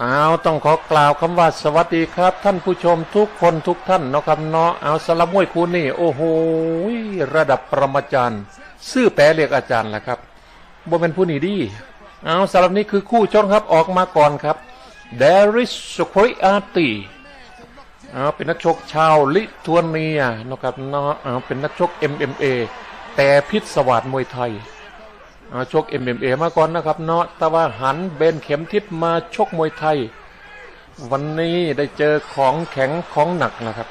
เอาต้องขอกล่าวคำว่าสวัสดีครับ ท่านผู้ชมทุกคนทุกท่านเนาะครับเนาะเอาสลับมวยคู่นี่ โอ้โหระดับประมาจารย์ซื่อแปรเรียกอาจารย์แหละครับบ่เป็นผู้นี้ดีเอาสำหรับนี้คือคู่ชนครับออกมาก่อนครับเดริสสคริอาตีเอาเป็นนักชกชาวลิทัวเนียเนาะครับเนาะเอาเป็นนักชก MMA แต่พิษสวัสดมวยไทย ชก MMA มาก่อนนะครับเนาะแต่ว่าหันเบนเข็มทิศมาชกมวยไทย วันนี้ได้เจอของแข็งของหนักนะครับ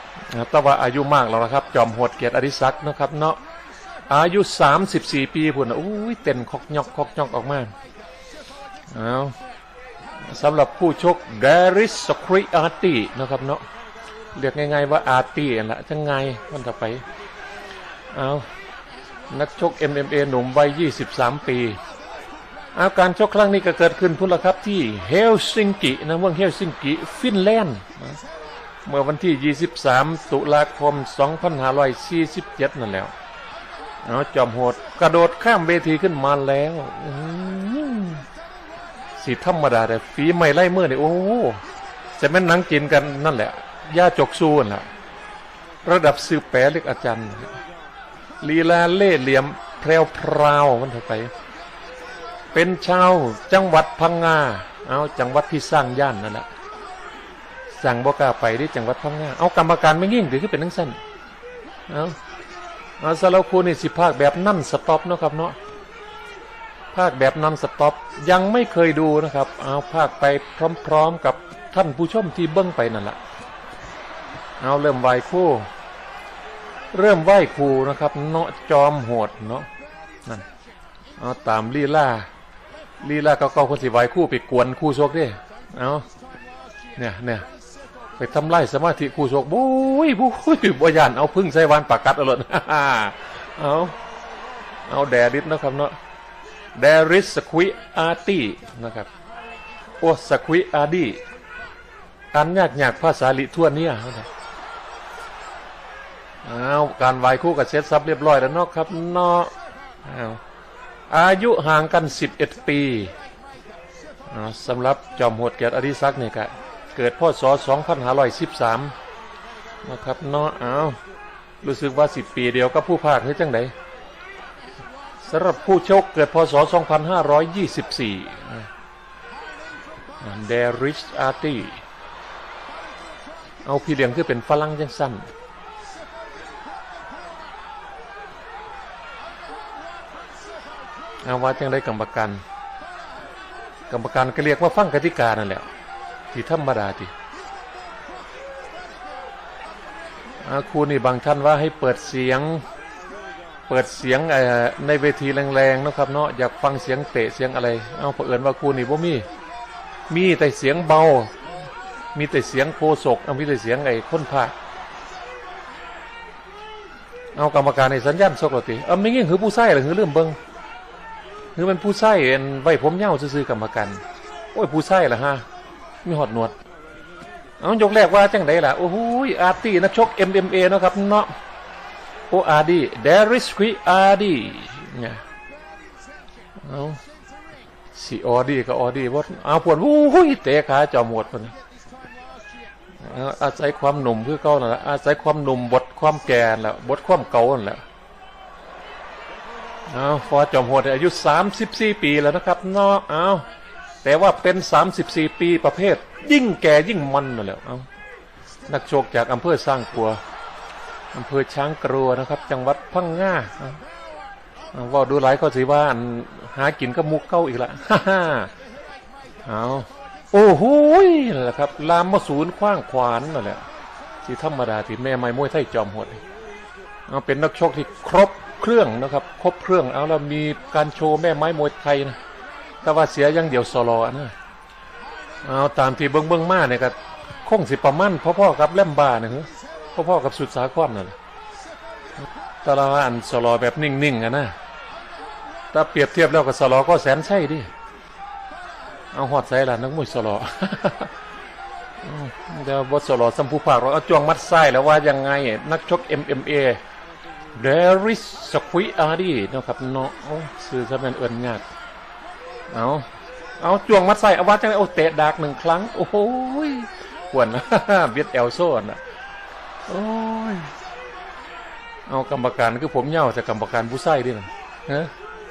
แต่ว่าอายุมากแล้วนะครับ จอมโหดเกียรติอดิศักดิ์นะครับเนาะอายุ 34 ปีพุ่นอุ้ยเต้นคอกยอกคอกยอกออกมาเอาสำหรับผู้ชกเดริสสคริอาร์ตีนะครับเนาะเรียกง่ายๆว่าอาร์ตีนั่นแหละจังไงวันต่อไปเอา นักชก MMA หนุ่มวัย 23 ปี อาการชกครั้งนี้ก็เกิดขึ้นพุ่นละครับที่เฮลซิงกินะเมืองเฮลซิงกิฟินแลนด์เมื่อวันที่ 23 ตุลาคม 2547 นั่นแล้วเอาจอมโหดกระโดดข้ามเวทีขึ้นมาแล้วสีธรรมดาแต่ฝีไม่ไล่เมื่อนี่โอ้โหจะแม่นนังกินกันนั่นแหละย่าจกสู้น่ะ ระดับสืบแปรเล็กอาจารย์ ลีลาเล่เหลี่ยมแพรวพราวมันเถอะไป เป็นชาวจังหวัดพังงาเอาจังหวัดที่สร้างย่านนั่นแหละสั่งบอกล้าไปที่จังหวัดพังงาเอากรรมการไม่ยิ่งหรือคือเป็นนังสั้นเอาเอาสารคูนี่สิภาคแบบนั่นสต็อปเนาะครับเนาะภาคแบบนั่นสต็อปยังไม่เคยดูนะครับ เอาภาคไปพร้อม ๆ กับท่านผู้ชมที่เบิ้งไปนั่นแหละเอาเริ่มไหวคู่ เริ่มไหว้ครูนะครับ เนาะจอมโหดเนาะนั่นเอาตามลีลาลีลาเก่าๆคนสิไหว้ครู่ไปกวนคู่โชคดิเอาเนี่ยเนี่ยไปทำไล่สมาธิคู่โชคบุ้ยบุ้ยบ่ยานเอาพึ่งใส่วานปากกัดอาเลยเอาเอาแดริสนะครับเนาะแดริสสควิอาร์ตี้นะครับโอ้สควิอาร์ดี้การยากยากภาษาลิทั่วเนี่ยนะครับ อ้าวการไหวคู่กับเซตซับเรียบร้อยแล้วเนาะครับเนาะอ้าวอายุห่างกัน 11 ปีอ้าวสำหรับจอมโหดเกียรติอดิศักดิ์เนี่ยก็เกิดพศ2513นะครับเนาะอ้าวรู้สึกว่า 10 ปีเดียวก็ผู้ภาคเฮ้ยจังไดสำหรับผู้โชคเกิดพศ 2524เดริชอาร์ตี้เอาพี่เลี้ยงคือเป็นฝรั่งจังสั้น เอา ว่าจังได้กรรมการกรรมการก็เรียกว่าฟังกติกานั่นแหละที่ธรรมดาที่อาครูนี่บางท่านว่าให้เปิดเสียง เปิดเสียงเออในเวทีแรงๆนะครับเนาะอยากฟังเสียงเตะเสียงอะไร เอาเผอิญว่าครูนี่บ่มี มีแต่เสียงเบา มีแต่เสียงโคศกเอามีแต่เสียงไอ้ค้นพาเอากรรมการในสัญญาณสกรติเอาไม่งี้คือผู้ใส่หรือคือเรื่องเบิง คือมันผู้ไส้เอ็นไว้ผมเหย้าซื้อๆกรรมการโอ้ยผู้ไส้ละฮะมีหอดหนวดเอายกแรกว่าจังไดล่ะโอ้โหอาร์ตี้นักชก MMA เนาะครับเนาะโออาร์ดีเดริสควิอาร์ดีเนี่ยเอาสีออดีก็ออดีวดเอาปวดโอ้ยเตะขาจอมหมดคนอาศัยความหนุ่มเพื่อเก่านั่นแหละอาศัยความหนุ่มบทความแก่นั่นแหละบทความเก่านั่นแหละ เอาฟอจอมโหดอายุ 34 ปีแล้วนะครับเนาะเอาแต่ว่าเป็น 34 ปีประเภท ยิ่งแก่ยิ่งมันนั่นแหละเอานักโชคจากอำเภอสร้างกัวอำเภอช้างกรัวนะครับ จังหวัดพังงาเอาว่าดูหลายก็สิว่านหากินก็มุกเข้าอีกละฮ่าฮ่าเอาโอ้โหนั่นแหละครับ ลามมาศูนย์คว้างขวานนั่นแหละที่ธรรมดาที่แม่ไม้มวยไทยจอมโหดเอาเป็นนักโชกที่ครบ เครื่องนะครับ ครบเครื่องเอาแล้วมีการโชว์แม่ไม้มวยไทยนะแต่ว่าเสียยังเดี๋ยวสโลนะเอาตามที่เบิ้งเบิ้งมาเนี่ยก็คงสิประมันพ่อๆกับแลมบาเนี่ยพ่อๆกับสุดสาครนั่นแหละแต่ละอันสโลแบบนิ่งๆอะนะถ้าเปรียบเทียบแล้วกับสโลก็แสนใช่ดิเอาหอดใส่ละนักมวยสโลเดี๋ยวบทสโลสัมผู้ภาคเราเอาจวงมัดไส้แล้วว่ายังไงนักชก MMA เดริสสควิอาร์ดีเนาะครับเนาะโอ้อจะเป็นเอินงากเอาเอาจ้วงมัดไส้เอาวัดจังไดโอ้เตะดากหนึ่งครั้ง โอ้โหยปวนเบียดแอลโซ่น่ะโอ้ยเอากรรมการคือผมเหย่าจากกรรมการผู้ไส้ดิมันฮะ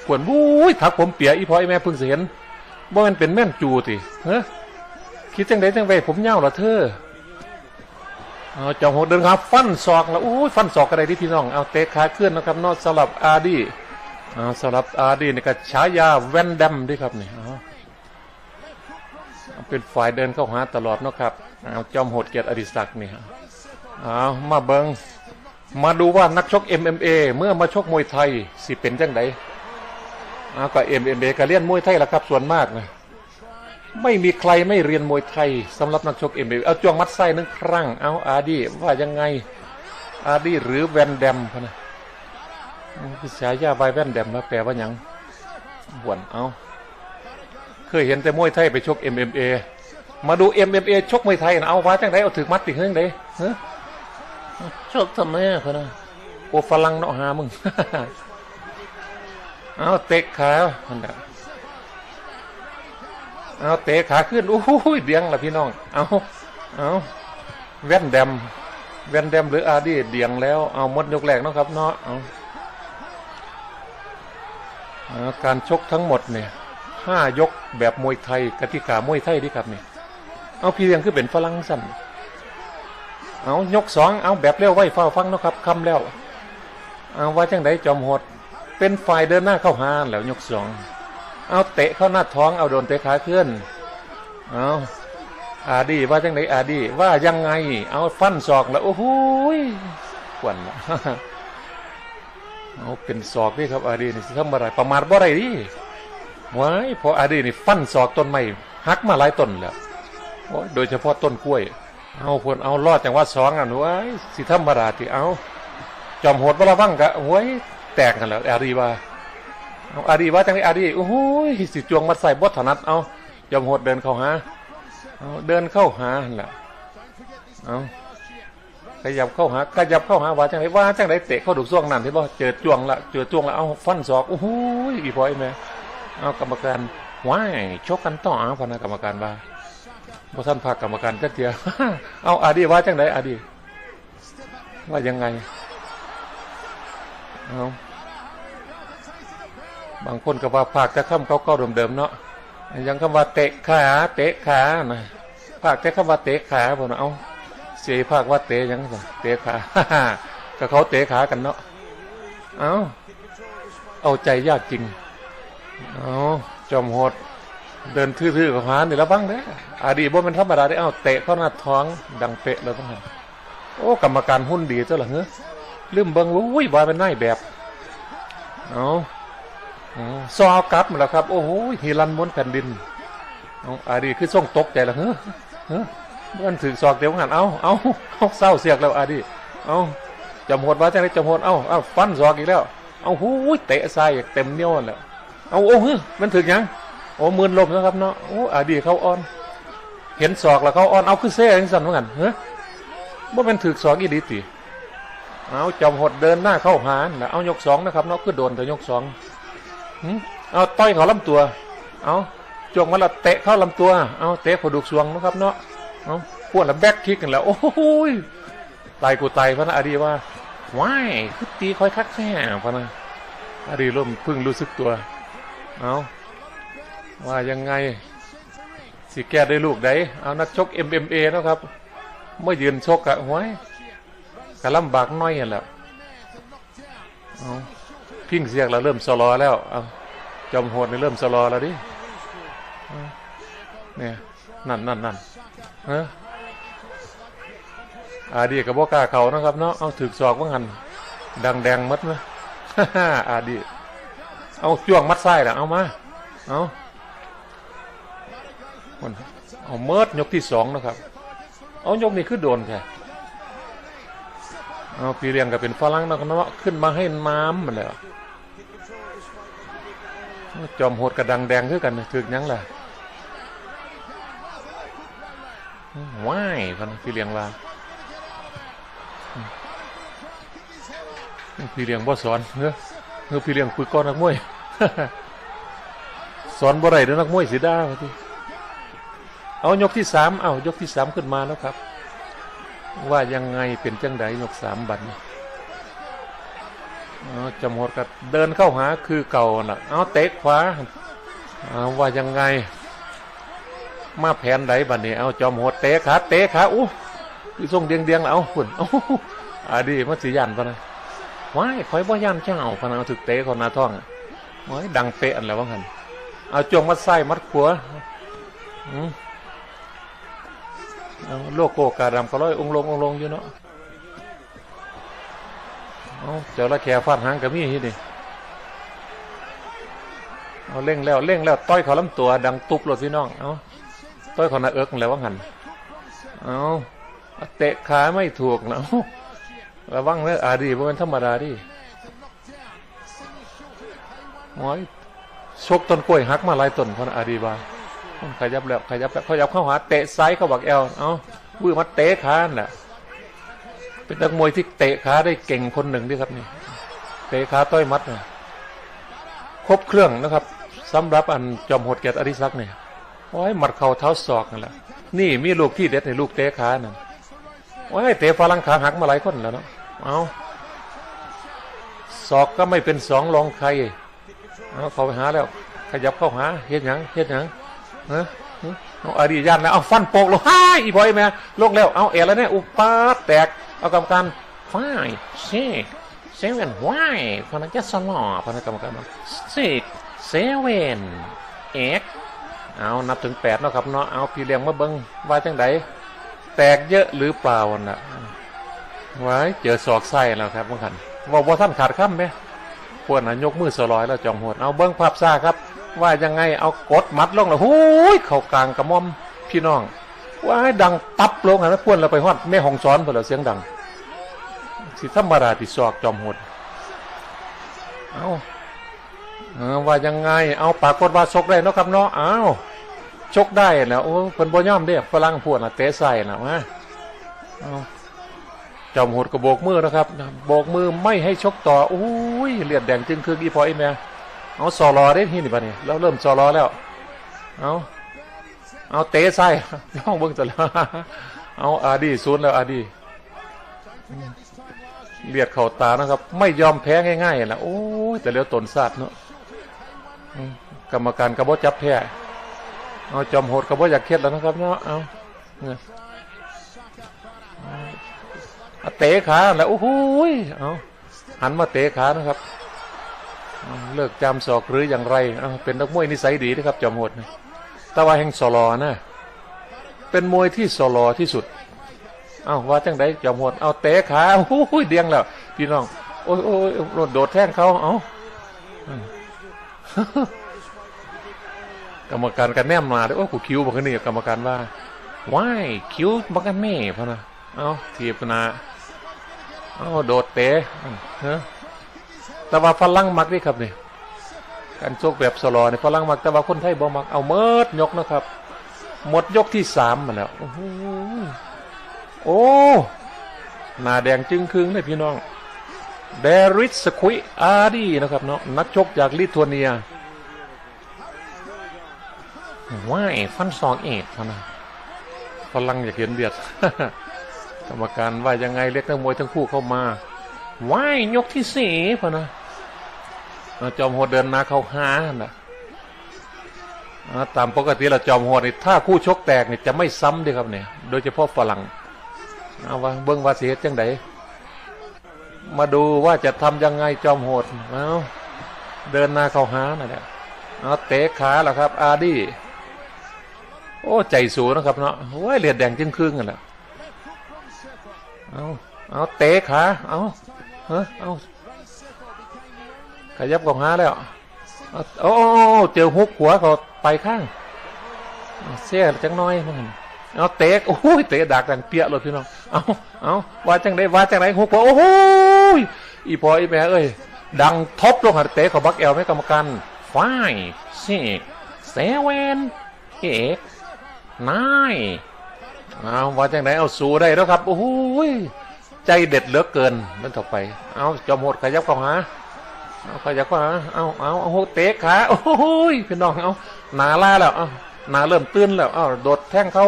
ปวนบุ้ยถักผมเปียอีพอไอแม่พิ่งสิเห็นบ่แมันเป็นแม่นจูติฮะคิดจังไดจังไดผมเหย่าหรอเธอ เอาจอมโหดเดินครับ ฟันศอกแล้วอู้ยฟันศอกอะไรที่พี่น้องเอาเตะขาเคลื่อนนะครับนอกสลับอาร์ดี้เอาสลับอาร์ดี้นี่ก็ฉายาแวนดัมด้วยครับนี่เอาเอาเป็นฝ่ายเดินเข้าหาตลอดนะครับเอาจอมโหดเกียรติอดิศักดิ์นี่เอามาเบิงมาดูว่านักชก MMA เมื่อมาชกมวยไทยสิเป็นจังไดเอาก็ MMA ก็เรียนมวยไทยละครับส่วนมากนะ ไม่มีใครไม่เรียนมวยไทยสำหรับนักชกเอ็มเอเอาจวงมัดไส้หนึงครั้งเอาอาดีว่ายังไงอาดีหรือแวนแดมพะนะภาษายาใบแวนแดมมาแปลว่ายังบวนเอาเคยเห็นแต่มวยไทยไปชก MMA มาดู MMA ชกมวยไทยนะเอาว่าจังไดเอาถึงมัดติงเฮงไดฮะชกทำไมอะพะนะโอฝรั่งเนาะหามึงเอาเตะขาพันดะ เอาเตะขาขึ้นโอ้ยเดียงละพี่น้อง เอาเอาแว่นแดม แว่นแดมหรืออาดีเดียงแล้วเอาหมดยกแรกนะครับเนาะเอาเอาการชกทั้งหมดเนี่ยห้ายกแบบมวยไทยกติกามวยไทยดีครับเนี่ยเอาพี่เลี้ยงคือเป็นฝรั่งสั่นเอายกสองเอาแบบเร็วไว้เฝ้าฟังนะครับคำแล้วเอาว่าจังไดจอมหด เป็นฝ่ายเดินหน้าเข้าหาแล้วยกสอง เอาเตะเข้าหน้าท้องเอาโดนเตะขาเคลื่อนเอาอาดีว่าจังไหนอาดี ว่ายังไง เอาฟันศอกแล้วโอ้โหขวัญละเอาเป็นศอกนี่ครับ อาดีนี่สิทำอะไรประมาทบ่ไรดิไว้พออาดีนี่ฟันศอกต้นไม้หักมาหลายต้นแล้วโอ้ยโดยเฉพาะต้นกล้วย เอาพนเอารอดจังว่าสองอะหนูไอ้ยสิธรรมราที่เอา จอมโหดบระวังกะโอ้ยแตกกันแล้วอาดีว่า เอาอาดีว่าจังไดอาดีโอ้โหสิจวงมาใส่บดถนัดเอายอมโหดเดินเข้าหาเอาเดินเข้าหาหั่นล่ะเอาขยับเข้าหาขยับเข้าหาว่าจังไดว่าจังไดเตะเข้าดุกซ่วงนั่นที่บ่เจอจวงละเจอจวงละเอาฟันศอกโอ้โหอีพอยแม่เอากรรมการว้ายชกกันต่อเอาพนักกรรมการว่าบ่ท่านพากกรรมการจักเดียวเอาอาดีว่าจังไดอาดีว่ายังไงเอา บางคนก็ว่าภาคแต่คำเก่าๆเดิมๆเนาะยังคำว่าเตะขาเตะขานะภาคแต่คำว่าเตะขาบ่เนาะเอาเสียภาคว่าเตะยังเตะขาก็เขาเตะขากันเนาะเอาเอาใจยากจริงเอาจอมโหดเดินทื่อๆกับหานี่แล้วบ้างเด้ออดีบ่เป็นธรรมดาได้เอาเตะเข้าหน้าท้องดังเปะเลยบ้างหันโอ้กรรมการหุ้นดีเจ้าล่ะเฮ้อลืมเบิ่งวุ้ยว่าเป็นนายแบบเอา อ๋อซอกลับมาแล้วครับ โอ้โหฮีรันม้วนแผ่นดินอาดีคือส่งตกใจแล้วเฮ้อเฮ้อมันถือซอกเดี๋ยวหันเอาเอาเอาเศร้าเสียกแล้วอาดีเอาจำหดว่าจังไรจำหดเอาเอาฟันซอกอีกแล้ว เอาหูเตะใส่เต็มเนี่ยวแล้วเอาโอ้เฮ้ยมันถึงยังโอ้มืนลมนะครับเนาะโอ้อาดีเขาอ่อน เห็นศอกแล้วเขาอ่อนเอาคือเซ่ยังสั่นเหมือนกันเฮ้ยว่ามันถือศอกอีดีติเอาจำหดเดินหน้าเข้าหาน่ะเอายกสองนะครับเนาะคือโดนแต่ยกสอง เอาต้อยเขาลำตัว เอาจงมาละเตะเข้าลำตัว เอาเตะผดุกสวงนะครับเนาะเอาพวกละแบ็คคิกกันแล้ว โอ้โหยตายกูตายพระนะอดีว่าว้ายคือตีคอยคักแค่พระนะอดีร่มพึ่งรู้สึกตัว เอาว่ายังไงสิแก้ได้ลูกไดเอานักชก MMA เนะครับเมื่อยืนชกอะห้วยกะลำบากน้อยอะแหละเอา พิ้งเสียกเราเริ่มสลอแล้วเอาจอมโหดนี่เริ่มสลอแล้วดิเนี่ยนั่นนั่นนั่นเอออาดีกับบอกาเขานะครับเนาะเอาถือศอกว่างันดังแดงมัดไหมอาดีเอาจ้วงมัดไส้ละเอามาเอาคนเอาเมิดยกที่สองนะครับ เอายกนี้ขึ้นโดนแค่เอาพี่เลี้ยงก็เป็นฝรั่งนะครับเนาะขึ้นมาให้น้ำมันแล้ว จอมโหดกระดังแดงคือกันถึกยังล่ะว้ายพันพี่เลี้ยงว่าพี่เลี้ยงบ่สอนเฮ้อเฮ้อพี่เลี้ยงคุยก้อนนักมวยสอนบ่ไรเด้อนักมวยสิดาว่เอายกที่สามเอายกที่สามขึ้นมาแล้วครับ ว่ายังไงเป็นจังไดยกสามบัดนเอา จำหดก็เดินเข้าหาคือเก่าน่ะ เอาเตะขวาว่ายังไง มาแผนใดบัดนี้เอาจอมโหดเตะขาเตะขาอู้คือส่งเดียงเดียงๆแล้วเอาฝุ่นเอาอาดีมันสิยันปะนะว้ายคอยบ่ยันเจ้าพนะเอาถึกเตะคนหน้าท้องโอ้ยดังเปะอันแล้วว่างันเอาจงมัดไส้มัดขัวเอาโลโก้กาดำก็ร้อยองลงองลงอยู่เนาะ เอาเจ้าละแขฟาดหางกับมีที่นี่เอาเร่งแล้วเร่งแล้วต้อยเขาลำตัว ดังตุบเลยพี่น้องเอาต้อยเขาหน้าเอิกแล้วว่างันเอาเตะขาไม่ถูกนะระวังเนอะอาดีเพราะมันธรรมดาดิหมอยชกต้นกล้วยหักมาลายต้นพราะอาดีบาขยับแล้วขยับแล้วขยับเข้าหาเตะซ้ายเข้าบักแอลเอาวื้อมาเตะขาน่ะ เป็นนักมวยที่เตะขาได้เก่งคนหนึ่งด้วยครับนี่เตะขาต้อยมัดเนะครบเครื่องนะครับสำหรับอันจอมโหดเกียรติอริศักดิ์เนี่ยโอ้ยหมัดเข่าเท้าศอกนั่นแหละนี่มีลูกที่เด็ดในลูกเตะขานั่นโอ้ยเตะฝรั่งขาหักมาหลายคนแล้วเนาะเอาศอกก็ไม่เป็นสองรองใครเอาเข้าไปหาแล้ว ขยับเข้าหาเฮ็ดหยังเฮ็ดหยังฮะฮะเอาอดียันแล้วเอาฟันโปกลงฮ่าอีบอยแม่ลงแล้วเอาเอแล้วเนี่ยอุปาแตก เอากรรมการฟ้ายเซ่เซเว่นว้ายพนักจะสลอพนักกรรมการบอกสิเซเว่นเอ็กเอานับถึงแปดเนาะครับเนาะเอาพี่เลี้ยงมาเบิ้งว่าจังไดแตกเยอะหรือเปล่าน่ะไว้เจอศอกไส้แล้วครับบางคันว่าว่าท่านขาดข้ามไหมพวกนั้นยกมือสลอยแล้วจองหดเอาเบิ้งภาพซ่าครับ ว่ายังไงเอากดมัดลงแล้วหูยเข่ากลางกระม่อมพี่น้อง ว่าให้ดังตับลงนะพวนเราไปฮอดแม่ห้องซ้อนเพื่อเสียงดัง สิธรรมดาที่ซอกจอมหดเอาเออว่ายังไง เอาปากกดว่าชกได้เนาะครับเนาะเอาชกได้แล้วโอ้เพิ่นบ่ย่อมเด้ฝรั่งพวกน่ะเตะใส่น่ะมาเอาจอมโหดกระโบกมือนะครับโบกมือไม่ให้ชกต่อโอ้ยเลือดแดงจึงคืออีพอไอแม่เอาสอรอได้ที่นี่ปะเนี่ยแล้วเริ่มสอรอแล้ว เอา เอาเตะไส้ย่องเบิ้งจะแล้วเอาอาดีศูนแล้วอาดีเลียดเข่าตานะครับ ไม่ยอมแพ้ง่ายๆนะโอ้แต่เลี้ยวตนซาดเนาะกรรมการกระโบจับแพ้เอาจอมโหดกระบออยากเครียดแล้วนะครับเนาะเอาเนี่ยเตะขาแล้วโอ้โหยเอาหันมาเตะขานะครับเลิกจำศอกหรืออย่างไรเเป็นนักมวยนิสัยดีนะครับจอมโหดนะ ต่ว่าแห่งสลอนะเป็นมวยที่สลอที่สุด เอาว่าจังไดจอมโหดเอาเตะขาโอ้ยเดียงแล้ว พี่น้อง โอ้ยโอ้ยโดดโดดแท่งเขาเอากรรมการกันแนมมาด้วยโอ้กูคิวบอกกันนี่กรรมการว่าว้ายคิวบักกันแม่พะนะเอาทีบนาเอาโดดเตะอืมฮะแต่ว่าฝรั่งมักนี่ครับเนี่ย การโชกแบบสลอเนี่ยฝรั่งมักแต่ว่าคนไทยบ่มักเอาเมิดยกนะครับ หมดยกที่สามมาแล้วโอ้โหโอ้หน้าแดงจึงคึงเลยพี่น้องเดริสสควิอาร์ดีนะครับเนาะนักชกจากลิทัวเนียว้ายฟันสองเอ็ดพะนะฝรั่งอยากเห็นเบียดกรรมการว่ายังไงเรียกนักมวยทั้งคู่เข้ามาว่ายยกที่สี่พนะ จอมโหดเดินมาเข้าหาน่ะตามปกติเราจอมโหดนี่ถ้าคู่ชกแตกนี่จะไม่ซ้ำเดีครับเนี่ย โดยเฉพาะฝรั่งเอาว่าเบิ้งว่าเสียจังไดมาดูว่าจะทำยังไงจอมโหดเอาเดินนาเข้าหาน่ะเนี่ยเอาเตะขาแล้วครับ อาดี้โอ้ใจสูงนะครับเนาะโอ้ยเลือดแดงจึงครึ่งกันแหละเอาเอาเตะขาเอาเฮ้เอา ขยับกองหาแล้วเอาโอ้โอ้โอ้เจอฮุกหัวเขาไปข้าง เสียจังน้อยมันเอาเตะโอ้ยเตะดักดังเปียเลยพี่น้องเอาเอาว่าจังได้ว่าจังไรฮุกหัวโอ้โหยอีพออีแม่เอ้ยดังทบลงหัดเตะเขาบักแอลไม่กรรมการฝ้ายสกเซเวนเอกนายเอาว่าจังไหนเอาสู้ได้แล้วครับ โอ้ยใจเด็ดเหลือเกินนั่นต่อไป เอาจอมโหดขยับเข้าหา เอาขยับว่าเอาเอาเอาโหเตะขาโอ้ยพี่น้องเอาหนาล่าแล้วเอาหนาเริ่มตื้นแล้วเอาโดดแท่งเขา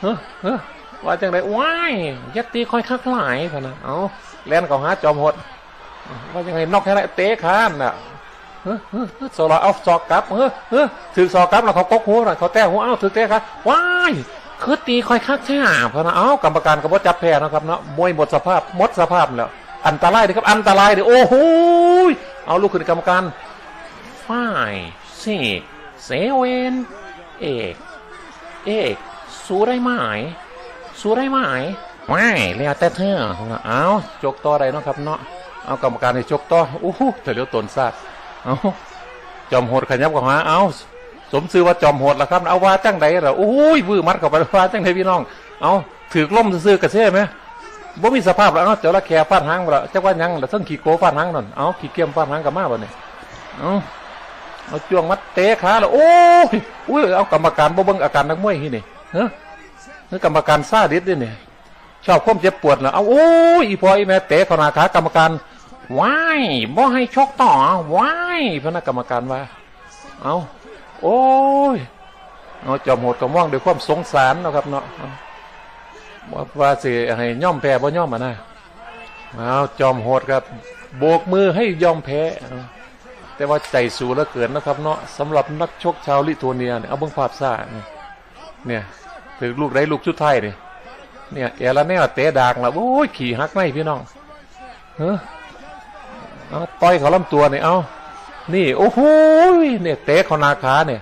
เฮ้อเฮ้อว่าจังไดว้ายยัดตีคอยคักหลายพะนะเอาแล่นเขาหาจอมหดว่าจังไงนอกแค่ไหนเตะขาน่ะเฮ้อเฮ้อเฮ้อโซลาเอาซอกกลับเฮ้อเฮ้อถือซอกกลับแล้วเขากกหัวน่ะเขาแต้หัวเอาถือเตะขาว้ายคือตีคอยคักแท้พะนะเอากรรมการกบ่จับแพ้นะครับเนาะมวยหมดสภาพหมดสภาพแล้วอันตรายเลยครับอันตรายเลยโอ้โหย เอาลูกขึ้นกรรมการฝ้ายเสกเสเวนเอกเอกสู้ได้ไหมสู้ได้ไหมไม่แล้วแต่เธอเอาจกต่อได้เนาะครับเนาะเอากรรมการให้จกต่อโอ้โหแต่เลี้ยวตนซาดเอาจอมโหดขยับกับมาเอาสมซื้อว่าจอมโหดละครับ เอาว่าจังใดเหรอโอ้ย วื้อมัดเข้าไปว่าจังใดพี่น้อง เอาถือล่มซื้อกระเซ่ไหม บ่มีสภาพแล้วเนาะเจ้าละแคฟาดหางบ่ละเจักว่ายังละเทั้งขี้โกฟาดหางนั่นเอาขี้เกียมฟาดหางกับมาบ่เนี่ยเอาเอาจ้วงมัดเตะขาแล้วโอ้ยอุ้ยเอากรรมการบ่เบิ่งอาการนักมวยที่นี่เฮ้คือกรรมการซาดิสด้วยเนี่ยชอบความเจ็บปวดเหรอเอาโอ้ยอีพออีแม่เตะขนาขากรรมการว้ายบ่ให้ชกต่อว้ายพนักกรรมการว่า เอาโอ้ยเอาจอมโหดกับม่วงด้วยความสงสารนะครับเนาะ ว่าสิให้ย่อมแพ้บ่ย่อมอะนะเอาจอมโหดครับ โบกมือให้ยอมแพ้ แต่ว่าใจสูงเหลือเกินนะครับเนาะสำหรับนักชกชาวลิทัวเนียเนี่ยเอาเบิ่งภาพซ่าเนี่ยเนี่ยถือลูกได้ลูกชุดไทยนี่เนี่ยเอลาแนวเตะดากแล้วโอ้ยขี่หักไม่พี่น้องเฮ้อเอาต่อยเขาลำตัวเนี่ยเอานี่โอ้โหเนี่ยเตะเขาหน้าขาเนี่ย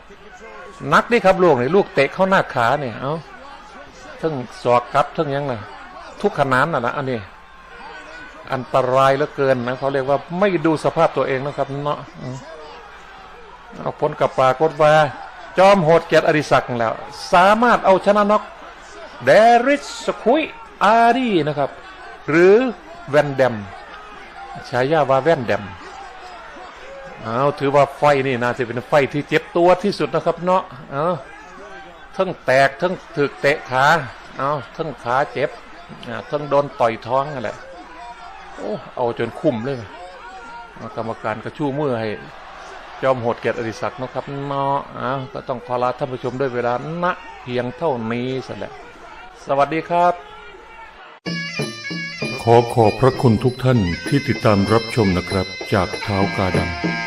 นักนี่ครับลูกเนี่ยลูกเตะเขาหน้าขาเนี่ยเอา ทั้งสอกครับทั้งยังนะทุกขนานน่ะนะอันนี้ อันตรายเหลือเกินนะเขาเรียกว่าไม่ดูสภาพตัวเองนะครับ เนาะเอาผลกับปรากฏว่า จอมโหดเกียรติอริศักดิ์แล้ว สามารถเอาชนะน็อกเดริสสคุยอารีนะครับ หรือแวนเดมฉายาว่าแวนเดมเอาถือว่าไฟนี่น่าจะเป็นไฟที่เจ็บตัวที่สุดนะครับ เนาะเอา ทั้งแตกทั้งถึกเตะขา เอาทั้งขาเจ็บทั้งโดนต่อยท้องนั่นแหละโอ้เอาจนคุ้มเลยกรรมการกระชู้มือให้จอมโหดเกียรติอดิศักดิ์นะครับเนาะอ่าก็ต้องขอลาท่านผู้ชมด้วยเวลาณเพียงเท่านี้สแหละสวัสดีครับ ขอขอบพระคุณทุกท่านที่ติดตามรับชมนะครับจากเท้ากาดำ